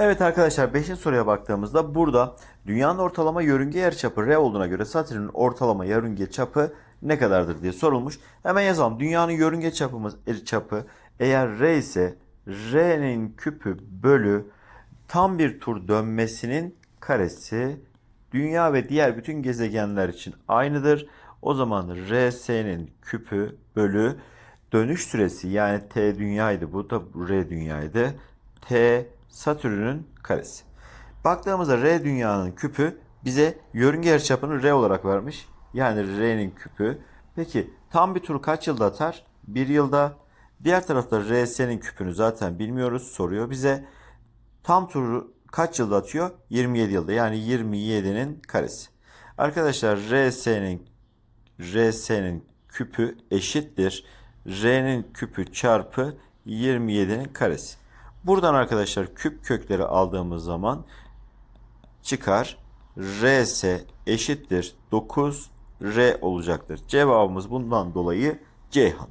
Evet arkadaşlar 5. soruya baktığımızda burada dünyanın ortalama yörünge yarıçapı R olduğuna göre Satürn'ün ortalama yörünge çapı ne kadardır diye sorulmuş. Hemen yazalım. Dünyanın yörünge çapımız e, çapı eğer R ise R'nin küpü bölü tam bir tur dönmesinin karesi dünya ve diğer bütün gezegenler için aynıdır. O zaman RS'nin küpü bölü dönüş süresi yani T dünyaydı bu da R dünyaydı. T Satürn'ün karesi. Baktığımızda R dünyanın küpü bize yörünge yarıçapını R olarak vermiş. Yani R'nin küpü. Peki tam bir tur kaç yılda atar? Bir yılda. Diğer tarafta RS'nin küpünü zaten bilmiyoruz. Soruyor bize. Tam turu kaç yılda atıyor? 27 yılda. Yani 27'nin karesi. Arkadaşlar RS'nin RS'nin küpü eşittir. R'nin küpü çarpı 27'nin karesi. Buradan arkadaşlar küp kökleri aldığımız zaman çıkar. RS eşittir 9 R olacaktır. Cevabımız bundan dolayı Ceyhan.